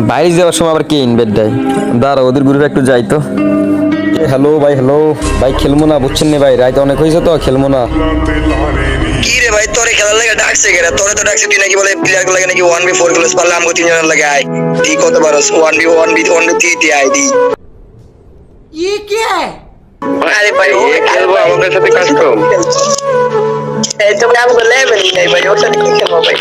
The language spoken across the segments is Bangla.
বাইরে যাওয়ার সময় আবার কে ইনভাইট দেয়? দাঁড়া ওদের গ্রুপে একটু যাই তো। হ্যালো ভাই হ্যালো ভাই খেলব না বুঝছেন না ভাই? রাইতে অনেক হয়েছে তো খেলব না। কি রে ভাই তোরে খেলার লাগে ডাকছে কেন তোরে তো ডাকছে তুই নাকি বলে প্লেয়ার লাগে নাকি ওয়ান বি ফোরগুলো পারলে আমাকে তিনজনের লাগে আয়। তুই কত পারস one B one B one B three টি আই দি। ই কে? আরে ভাই খেলব আমাদের সাথে কাজ ভাই ওর সাথে কি খেলব ভাই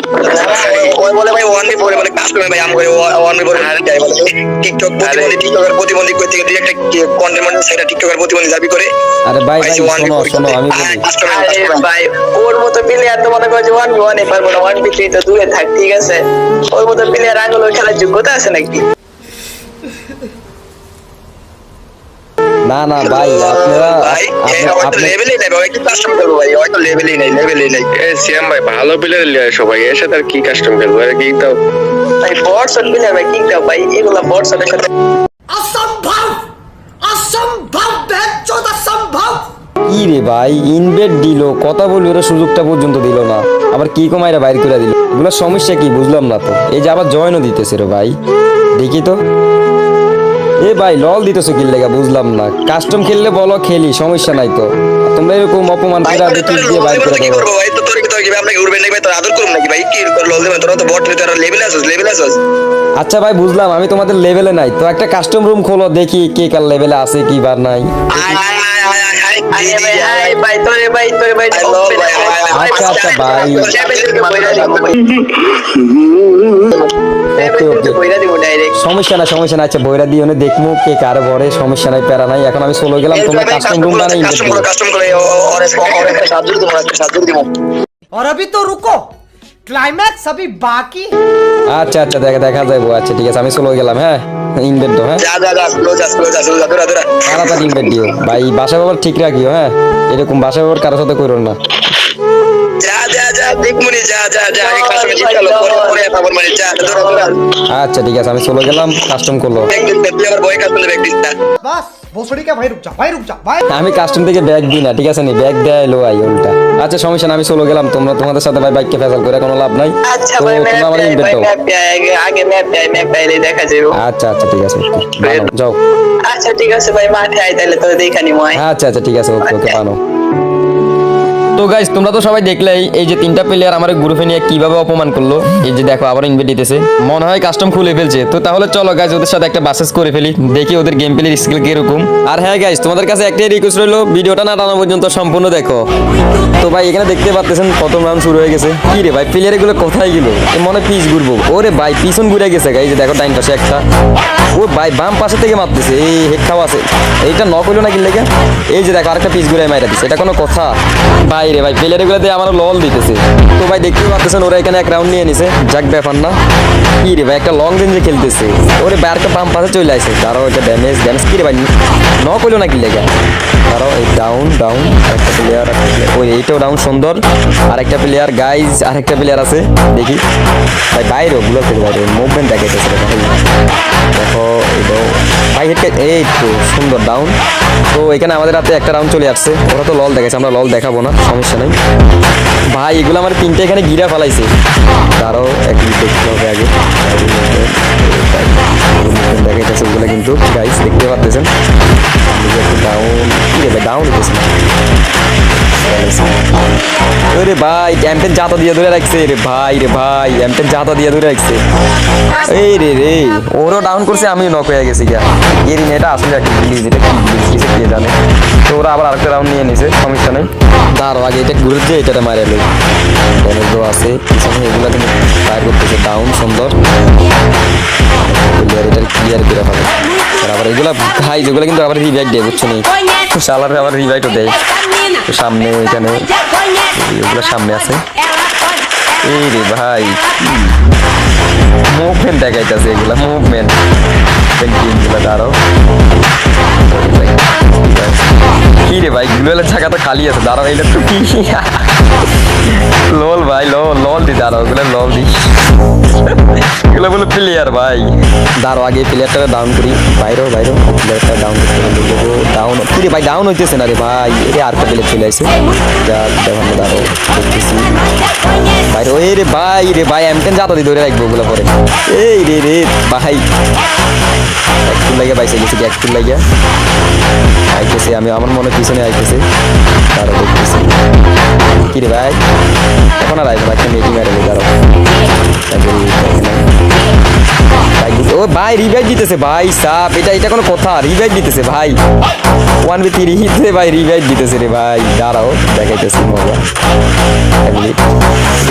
ওই বলে ভাই ওয়ান বি ফোরে মানে কাস্টম ভাই আমাকে ওয়ান বি ফোরে যাই বলে টিকটক প্রতিবন্ধী টিকটকের প্রতিবন্ধী একটা কন্টেন্ট মানে সেটা টিকটকের প্রতিবন্ধী দাবি করে আরে ভাই ভাই শোনো শোনো আমি বলি ভাই ওর মতো প্লেয়ার তো মনে করছে ওয়ান বি ওয়ানে পারব না ওয়ান বি থ্রি তো দূরে থাক ঠিক আছে ওর মতো প্লেয়ার আঙুল খেলার যোগ্যতা আছে নাকি না না ভাই আপনারা ভাই কি কাস্টম করব ভাই ওই তো লেভেলই নাই লেভেলই নাই। এই সিএম ভাই ভালো প্লেয়ার লিয়ে আসো ভাই এর সাথে আর কি কাস্টম করব আর কি দাও? ভাই বটস আর প্লেয়ার ভাই কি দাও ভাই? এগুলা বটস আর সাথে অসম্ভব! অসম্ভব ব্যাচোদ অসম্ভব! কি রে ভাই ইনভেট দিল কথা বলি ওরা সুযোগটা পর্যন্ত দিল না। আবার কি কমাইরা বাইর করে দিল? এগুলো সমস্যা কি বুঝলাম না তো। এই যে আবার জয়েনও দিতেছে রে ভাই। দেখি তো। এ ভাই লল দিতেছো কি লেগা বুঝলাম না কাস্টম খেললে বলো খেলি সমস্যা নাই তো তোমরা এরকম অপমান করে দেখি দিয়ে বাইর করে কি দেবো ভাই তো তোর কি তোর কি আমরা কি উড়বে নাকি ভাই তোর আদর করব নাকি ভাই কি লল দেবে তোরা তো বট তোরা লেভেল আছিস লেভেল আছিস আচ্ছা ভাই বুঝলাম আমি তোমাদের লেভেলে নাই তো একটা কাস্টম রুম খোলো দেখি কে কার লেভেলে আছে কি বার নাই আচ্ছা, আচ্ছা, ভাই। সমস্যা না সমস্যা না আচ্ছা বইরা দিয়ে অনেক দেখমু কে কার ভরে সমস্যা নাই প্যারা নাই এখন আমি সোলো গেলাম তোমরা কাস্টম রুম বানাই কাস্টম করে কাস্টম করে और और একটা সাহায্য দিব একটা সাহায্য দিব और अभी तो रुको क्लाइमैक्स अभी बाकी है আচ্ছা আচ্ছা দেখা দেখা যাবো আচ্ছা ঠিক আছে আমি সোলো গেলাম হ্যাঁ ইনভেট দাও হ্যাঁ যা যা যা ক্লোজ আস ক্লোজ আস যা দূরা দূরা তাড়াতাড়ি ইনভেট দিও ভাই বাসা ব্যবহার ঠিক রাখিও হ্যাঁ এরকম বাসা ব্যবহার কারোর সাথে করো না আচ্ছা ঠিক আছে আমি চলে গেলাম কাস্টম করল। আমি কাস্টম থেকে ব্যাগ দিই না ঠিক আছে নি? ব্যাগ দেয় লো আই উল্টা। আচ্ছা সমস্যা আমি চলে গেলাম তোমরা তোমাদের সাথে ভাই বাইককে ফেসাল করে কোনো লাভ নাই। আচ্ছা তোমরা আগে দেখা আচ্ছা আচ্ছা ঠিক আছে যাও। আচ্ছা ঠিক আছে ভাই মাঠে আই তাহলে তো দেখানি মই আচ্ছা আচ্ছা ঠিক আছে ওকে ওকে পানো তো গাইস তোমরা তো সবাই দেখলেই এই যে তিনটা প্লেয়ার আমার গ্রুপে নিয়ে কীভাবে অপমান করল। এই যে দেখো আবার ইনভাইট দিতেছে। মনে হয় কাস্টম খুলে ফেলছে। তো তাহলে চলো গাইস ওদের সাথে একটা বাসেস করে ফেলি। দেখি ওদের গেম প্লের স্কিল কীরকম। আর হ্যাঁ গাইস তোমাদের কাছে একটাই রিকোয়েস্ট রইল, ভিডিওটা না টানা পর্যন্ত সম্পূর্ণ দেখো। তো ভাই, এখানে দেখতে পাচ্ছেন প্রথম রাউন্ড শুরু হয়ে গেছে। কি রে ভাই প্লেয়ারগুলো কোথায় গেল? মনে পিচ ঘুরবো। ওরে ভাই, পিছন ঘুরে গেছে গাইস যে দেখো ডাইন পাশে একটা। ও ভাই, বাম পাশে থেকে মারতেছে। এই হেডটাও আছে। এইটা নক হইল না কি লেগে? এই যে দেখো, আরেকটা পিস ঘুরে মাইরা দিছে। এটা কোনো কথা। ভাই রে ভাই দিয়ে আমার লল দিতেছে। তো ভাই, দেখতেই পাচ্ছেন ওরা এখানে এক রাউন্ড নিয়ে নিছে। যাক ব্যাপার না। কি রে ভাই, একটা লং রেঞ্জে খেলতেছে। ওরে ভাই একটা বাম পাশে চলে আসে। তারও একটা ড্যামেজ ড্যামেজ কি রে ভাই ন করল না কি লেগে? তারও এই ডাউন ডাউন আরেকটা প্লেয়ার ওই, এইটাও ডাউন সুন্দর। আর একটা প্লেয়ার গাইজ আরেকটা প্লেয়ার আছে। দেখি। ভাই বাইরেও গুলো থেকে বাইরে মুভমেন্ট দেখাইতেছে দেখো। এটাও ভাই হেডকে এই তো সুন্দর ডাউন তো এখানে আমাদের হাতে একটা রাউন্ড চলে আসছে। ওরা তো লল দেখাচ্ছে আমরা লল দেখাবো না, সমস্যা নেই। ভাই, এগুলো আমার তিনটে এখানে গিরা ফেলাইছে। তারও এক দেখতে হবে আগে। দেখাইতেছে ওগুলো কিন্তু। গাইস দেখতে একটু ডাউন কি ডাউন হইতেছে আরে ভাই ক্যাম্পের জাতা দিয়ে ধরে রাখছে, রে ভাই রে ভাই ক্যাম্পের জাতা দিয়ে ধরে রাখছে। এই রে রে, ওরও ডাউন করছে, আমিও নক হয়ে গেছি গা এরই এটা আসলে একটা গিলিজ এটা কি গিলিজ কে জানে। তো ওরা আবার আরেকটা রাউন্ড নিয়ে নিছে, সমস্যা নেই। তার আগে, এটা ঘুরে যে এটাতে মারে লই। ড্যামেজও আছে, পিছনে এগুলো কিন্তু ফায়ার করতেছে ডাউন সুন্দর। প্লেয়ার এটা ক্লিয়ার করে ফেলে। আবার এগুলা ভাই যেগুলো কিন্তু আবার রিভাইভ দেয়, বুঝছ নি? শালারে আবার রিভাইটও দেয়। সামনে এখানে এগুলো সামনে আছে। এই রে ভাই। মুভমেন্ট দেখাইতেছে এগুলা মুভমেন্ট গেমগুলো আরও। ভাই কি ভাই গ্লুয়েলের জায়গা তো খালি আছে, দাঁড়াও এইটা তো কি লল ভাই, লল লল দি, দাঁড়াও, ওগুলো লল দি। এগুলো বলে প্লেয়ার ভাই। দাঁড়াও, আগে প্লেয়ারটা ডাউন করি। বাইরেও বাইরেও প্লেয়ারটা ডাউন ডাউন কি ভাই ডাউন হইতেছে না রে ভাই। এ আর একটা প্লেয়ার চলে আসে দাঁড়াও বাইরে ওই রে ভাই রে ভাই এমটেন যাতা দি ধরে রাখব ওগুলো পরে? এই রে রে ভাই। একটু লাগে বাইসে গেছে কি একটু লাগে আইতেছে, আমি আমার মনে পিছনে আইতেছে, তারা দেখতেছি। কিরে ভাই? এখন আর আইবো একটা মিটিং আর দাঁড়াও। ও ভাই রিভাইভ দিতেছে, ভাই, সাপ, এটা এটা কোনো কথা রিভাইভ দিতেছে, ভাই। ওয়ান বি থ্রি হিটে ভাই রিভাইভ দিতেছে রে ভাই। দাঁড়াও, দেখাইতেছি এক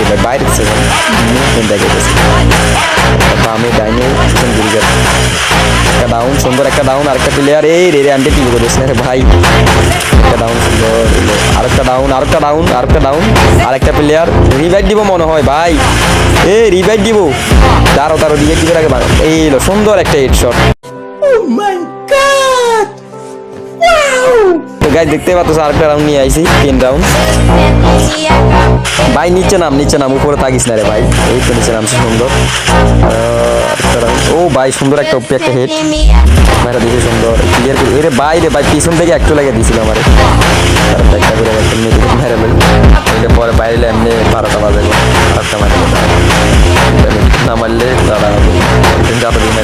ভাই বাইরে দেখাইতেছি। বামে ডাইনে পিছন একটা ডাউন সুন্দর একটা ডাউন আরেকটা প্লেয়ার এই রে রে আন্টি টিভি করেছে রে ভাই। একটা ডাউন সুন্দর এলো। আরেকটা ডাউন আরেকটা ডাউন আরেকটা ডাউন আরেকটা প্লেয়ার রিভাইভ দিব মনে হয় ভাই। এ রিভাইভ দিব। দাঁড়ো দাঁড়ো রিভাইভ দিবে আগে এই সুন্দর একটা হেড শট তো গাইজ দেখতে পাচ্ছ, আরেকটা রাউন্ড নিয়ে আইছি, তিন রাউন্ড ভাই, নিচে নাম নিচে নাম, উপরে থাকিস না রে ভাই। এই তো নিচে নামছে, সুন্দর। ও ভাই, সুন্দর একটা উপরে একটা হেড মেরা দিয়েছে সুন্দর। ক্লিয়ার করে এরে ভাই রে ভাই, পিছন থেকে একটু লাগে দিছিল আমারে। তারপর একটা করে একটা মেরে মেরে লই পরে বাইরে এমনি বারোটা বাজে। আরেকটা মারে না মারলে ফেলে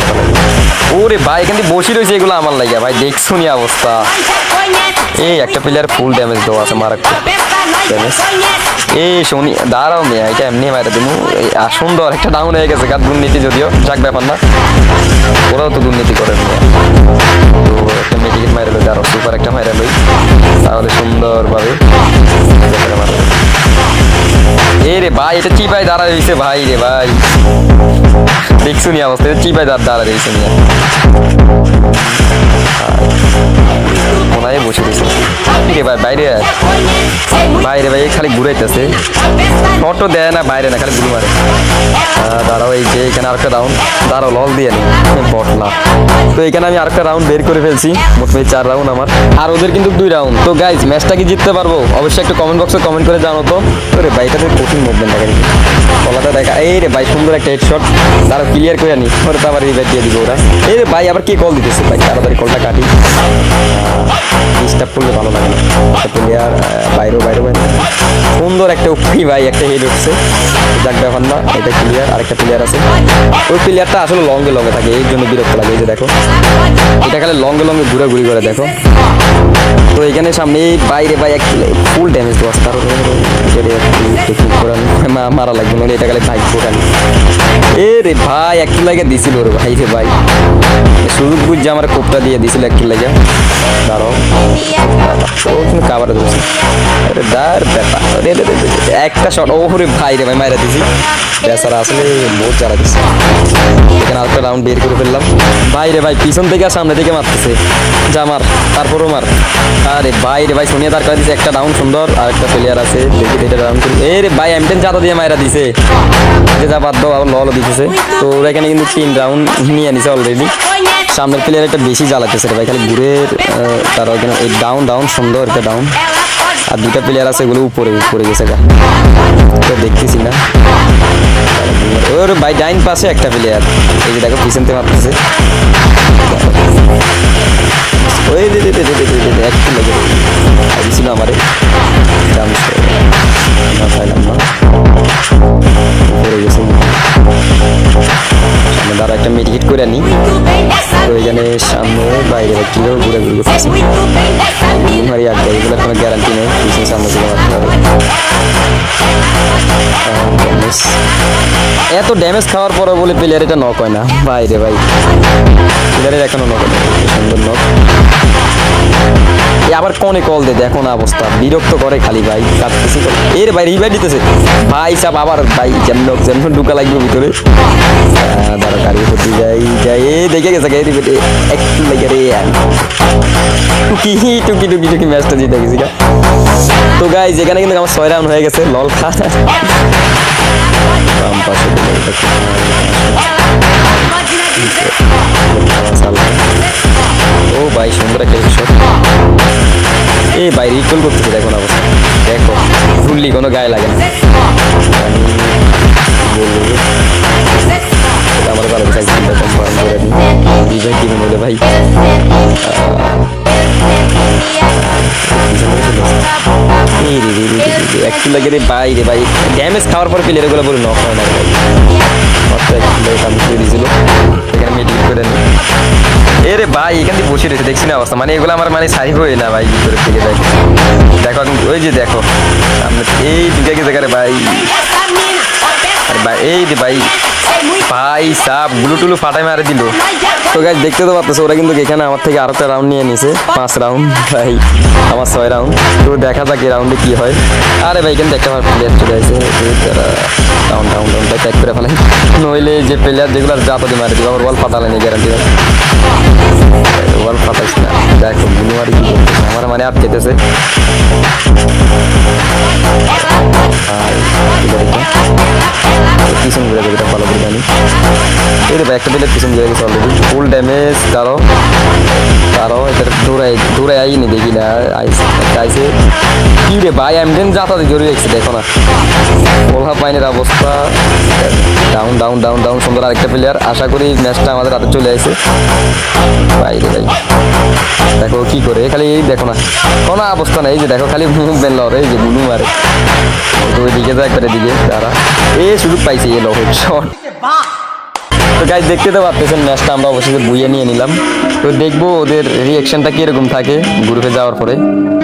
ওরে ভাই, এখান থেকে বসে রয়েছে এগুলো আমার লাগে ভাই দেখছুনি অবস্থা? এই একটা প্লেয়ার ফুল ড্যামেজ দেওয়া আছে মারাত্মক এই শনি, দাঁড়াও মেয়ে, এটা এমনি মারা দিমু। আর সুন্দর, একটা ডাউন হয়ে গেছে কার দুর্নীতি যদিও, যাক ব্যাপার না। ওরাও তো দুর্নীতি করে মেয়ে। একটা মেডিকেল মাইরে লই, দাঁড়াও সুপার একটা মাইরে লই। তাহলে সুন্দরভাবে। এ রে ভাই, এটা চিপাই দাঁড়া রয়েছে ভাই রে ভাই। দেখছুনি অবস্থা, এটা চিপাই দাঁড়া রয়েছে নিয়ে ওনারে বসে দিয়েছে ঠিক ভাই, বাইরে বাইরে ভাই খালি ঘুরাইতেছে। অটো দেয় না, বাইরে না, খালি ঘুরে মারে। দাঁড়াও, এই যে এখানে আরেকটা রাউন্ড দাঁড়াও লল দিয়ে নি। বট না তো এখানে আমি আরেকটা রাউন্ড বের করে ফেলছি। মোটামুটি চার রাউন্ড আমার। আর ওদের কিন্তু দুই রাউন্ড তো গাইজ ম্যাচটা কি জিততে পারব? অবশ্যই একটা কমেন্ট বক্সে কমেন্ট করে জানো তো। রে ভাই এটা তো কঠিন মুভমেন্ট দেখা কলাটা দেখা। এই রে ভাই, সুন্দর একটা হেডশট ক্লিয়ার করে আনি পরে আবার দিয়ে দিব ওরা। এই রে ভাই, আবার কে কল দিতেছে? ভাই তাড়াতাড়ি কলটা কাটি। করলে ভালো লাগে। প্লেয়ার বাইরেও বাইরে বাইরে সুন্দর একটা উপরি ভাই, একটা হেড উঠছে। যাক, ব্যাপার না, এটা আরেকটা প্লেয়ার আছে। ওই প্লেয়ারটা আসলে লঙ্গে লঙ্গে থাকে। এই জন্য বিরক্ত লাগে। এই যে দেখো। এটা খালি লঙ্গে লঙ্গে ঘুরে ঘুরি করে, দেখো। তো এখানে সামনে বাইরে ভাই, এক ফুল ড্যামেজ দেওয়া তার মারা লাগবে না এটা গেলে ভাই খালি এ রে ভাই একটু লাগে দিছিল রে ভাই রে ভাই। সুযোগ বুঝছে আমার কোপটা দিয়ে দিছিল একটু লাগে দাঁড়াও। ও তুমি কাবার ধরছে। আরে দার ব্যাপার। রে রে একটা শট ও রে ভাই রে ভাই, মাইরা দিছি। বেচারা আসলে বহুত জ্বালা দিচ্ছে এখানে আরেকটা রাউন্ড বের করে ফেললাম। ভাই রে ভাই, পিছন থেকে আর সামনে থেকে মারতেছে। যা মার, তারপরও মার। আরে ভাই রে ভাই, সোনিয়া তার দিছে, একটা ডাউন সুন্দর আর একটা প্লেয়ার আছে। দেখি এটা রাউন্ড এ রে ভাই এমটেন জাতা দিয়ে মাইরা দিছে। যে বাদ দাও, আবার লল দিতেছে তো ওরা এখানে কিন্তু তিন রাউন্ড নিয়ে নিছে অলরেডি সামনের প্লেয়ার একটা বেশি জ্বালাতেছে ভাই। খালি ঘুরে তারা ওখানে এই ডাউন ডাউন সুন্দর একটা ডাউন আর দুটা প্লেয়ার আছে এগুলো উপরে উপরে গেছে তো দেখতেছি না। ওর ভাই, ডাইন পাশে একটা প্লেয়ার এই যে দেখো, পিছন থেকে মারতেছে। ওই একটু না। ঘুরে ঘুরে করতেছি মারি আড্ডা এগুলো কোনো গ্যারান্টি নেই হবে আহ, damage। এত ড্যামেজ খাওয়ার পরে বলে প্লেয়ার এটা নক হয় না। ভাই রে ভাই। প্লেয়ারের এখনও নক সুন্দর নক আবার কনে কল দে দেখো না অবস্থা। বিরক্ত করে খালি ভাই কাটতেছি। এর ভাই রিভাই দিতেছে। ভাই সাহেব আবার ভাই যেমন যেমন ঢুকা লাগবে ভিতরে। আহ, দাঁড়া গাড়ি প্রতি যাই যাই। দেখে গেছে গাড়ি রিভেটে একটু লেগে রে। টুকি টুকি টুকি টুকি ম্যাচটা জিতে গেছি। তো গাইজ এখানে কিন্তু আমার ছয় রাউন্ড হয়ে গেছে লল খা? ও ভাই সুন্দর একটা ভাই রিকল করতেছে, দেখো না দেখো ফুললি কোনো গায়ে লাগে আমার ভালো সাইকেলটা কনফার্ম করে ভাই? একটু লাগে রে ভাই ড্যামেজ খাওয়ার পর প্লেয়ারগুলো বলে নক হয় না ভাই, এখান থেকে বসে রয়েছে, দেখছি না অবস্থা। মানে এগুলো আমার মানে সারি হয়ে না ভাই ভিতরের থেকে দেখো। দেখো এখন ওই যে দেখো এই দিকে গেছে করে ভাই। ভাই, এই যে ভাই ভাই, সাপ ব্লু টুলু ফাটাই মারে দিল। তো গাছ দেখতে তো পারতেছো, ওরা কিন্তু এখানে আমার থেকে আরও রাউন্ড নিয়ে নিছে। পাঁচ রাউন্ড ভাই, আমার ছয় রাউন্ড তো দেখা যাক এই রাউন্ডে কি হয়। আরে ভাই, এখানে একটা আমার প্লেয়ার চলে আসে। ডাউন ডাউন ডাউনটা করে ফেলাই নইলে যে প্লেয়ার যেগুলো জাতা দিয়ে মারে দিব। আবার বল ফাটালেনি গ্যারান্টি বল ফাটাইস না। দেখো বুনুয়ারি কি আমার মানে আটকেতেছে আর করে পিছন ঘুরে ভালো করে, জানি। এই রে ভাই একটা দিলে পিছন ঘুরে গেছে অলরেডি ফুল ড্যামেজ তারও তারও এটা দৌড়াই দৌড়াই আইনি দেখি না আইসে কি রে ভাই এমডেন যাতায়াত জরুরি রেখেছে দেখো না ওলহা পাইনের অবস্থা ডাউন ডাউন ডাউন ডাউন সুন্দর আরেকটা প্লেয়ার আশা করি ম্যাচটা আমাদের হাতে চলে আসে ভাই রে ভাই দেখো কি করে খালি এই দেখো না কোনো অবস্থা নেই যে দেখো খালি মুখ বেনলর এই যে বুলু মারে তো ওইদিকে তো একবারে দিকে তারা এ সুযোগ পাইছে এলো শট তো গাইজ দেখতে তো পারতেছেন ম্যাচটা আমরা অবশ্যই বুয়ে নিয়ে নিলাম। তো দেখব ওদের রিয়াকশনটা কীরকম থাকে গ্রুপে যাওয়ার পরে।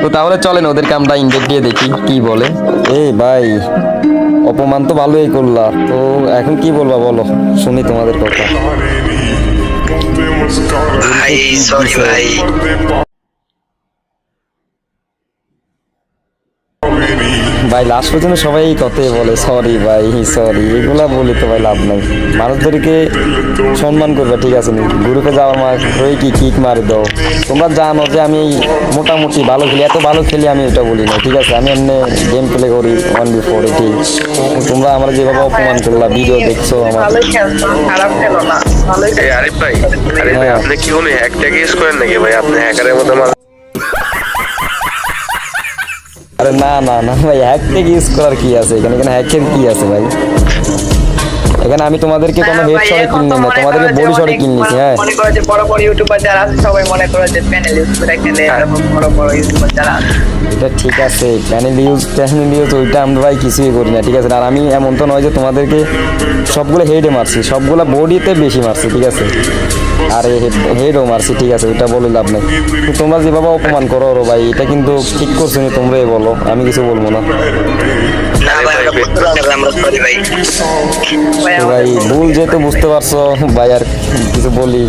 তো তাহলে চলেন ওদেরকে আমরা ইনভেট দিয়ে দেখি কি বলে। এই ভাই অপমান তো ভালোই করলা। তো এখন কি বলবা বলো? শুনি তোমাদের কথা। ভাই সরি ভাই। ভাই লাস্ট পর্যন্ত সবাই এই কথাই বলে সরি ভাই সরি এগুলা বলে তো ভাই লাভ নাই। মানুষদেরকে সম্মান করবে ঠিক আছে নি? গ্রুপে যাওয়ার মার ওই কি কিক মারে দাও। তোমরা জানো যে আমি মোটামুটি ভালো খেলি এত ভালো খেলি আমি এটা বলি না ঠিক আছে? আমি এমনি গেম প্লে করি ওয়ান বি ফোর ঠিক। তোমরা আমার যেভাবে অপমান করলা ভিডিও দেখছ আমার। আরিফ ভাই আরিফ ভাই হ্যাঁ। আপনি কি কোনো হ্যাক ট্যাগ ইউজ করেন নাকি ভাই? আপনি হ্যাকারের মতো মাল আরে না না না ভাই হ্যাক ইউজ করার কি আছে? এখানে এখানে হ্যাকের কি আছে ভাই? এখানে আমি তোমাদেরকে কোনো হেড শটে কিনি না তোমাদেরকে বডি শটে কিনলিছি হ্যাঁ। মনে করো যে বড় বড় ইউটিউবার যারা আছে সবাই মনে করে যে প্যানেল ইউজ করে তারপর বড় বড় ইউটিউবার যারা আছে। এটা ঠিক আছে প্যানেল ইউজ প্যানেল ইউজ ওইটা আমরা ভাই কিছুই করি না ঠিক আছে? আর আমি এমন তো নয় যে তোমাদেরকে সবগুলো হেডে মারছি সবগুলো বডিতে বেশি মারছি ঠিক আছে? আর হেডও মারছি ঠিক আছে ওইটা বলে লাভ নেই। তোমরা যেভাবে অপমান করো ভাই এটা কিন্তু ঠিক করছ তোমরাই বলো আমি কিছু বলব না। ভাই ভুল যেহেতু বুঝতে পারছ ভাই আর কিছু বলি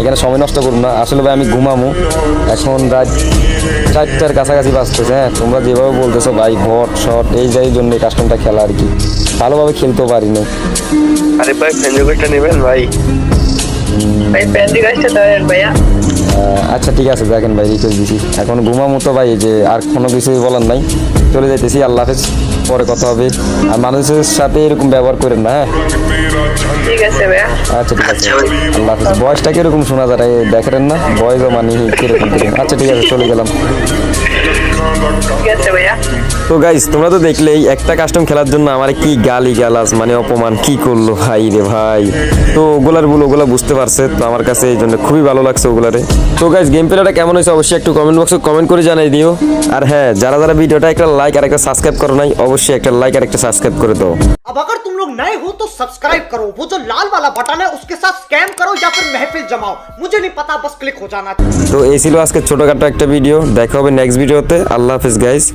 এখানে সময় নষ্ট করুন না। আসলে ভাই আমি ঘুমামু। এখন রাত চারটার কাছাকাছি বাঁচতেছে হ্যাঁ? তোমরা যেভাবে বলতেছো ভাই ভট শট এই যাই জন্য কাস্টমটা খেলা আর কি। ভালোভাবে খেলতেও পারি না আরিফ ভাই ফেঞ্জুকেটটা নেবেন ভাই? ভাইয়া। আচ্ছা ঠিক আছে দেখেন ভাই রিকোয়েস্ট দিছি। এখন ঘুমামু তো ভাই যে আর কোনো কিছুই বলার নাই। চলে যাইতেছি আল্লাহ হাফেজ। পরে কথা হবে। আর মানুষের সাথে এরকম ব্যবহার করেন না হ্যাঁ? ঠিক আছে ভাইয়া। আচ্ছা ঠিক আছে। আল্লাহ হাফিজ। বয়সটা কীরকম শোনা যায়? দেখেন না? বয়সও মানে কীরকম কীরকম। আচ্ছা ঠিক আছে চলে গেলাম। ঠিক আছে ভাইয়া। তো গাইস তোমরা তো দেখলেই একটা কাস্টম খেলার জন্য আমার কি গালি গালাস মানে অপমান কি করলো ভাই রে ভাই তো ওগুলার ভুল ওগুলা বুঝতে পারছে তো আমার কাছে এই জন্য খুবই ভালো লাগছে ওগুলারে তো গাইস গেম প্লেটা কেমন হয়েছে অবশ্যই একটু কমেন্ট বক্সে কমেন্ট করে জানাই দিও আর হ্যাঁ যারা যারা ভিডিওটা একটা লাইক আর একটা সাবস্ক্রাইব করো নাই অবশ্যই একটা লাইক আর একটা সাবস্ক্রাইব করে দাও अब अगर तुम लोग नए हो तो सब्सक्राइब करो वो जो लाल वाला बटन है उसके साथ स्कैम करो या फिर महफिल जमाओ मुझे नहीं पता बस क्लिक हो जाना चाहिए তো এই ছিল আজকে ছোটখাটো একটা ভিডিও দেখা হবে নেক্সট ভিডিওতে আল্লাহ হাফিজ গাইস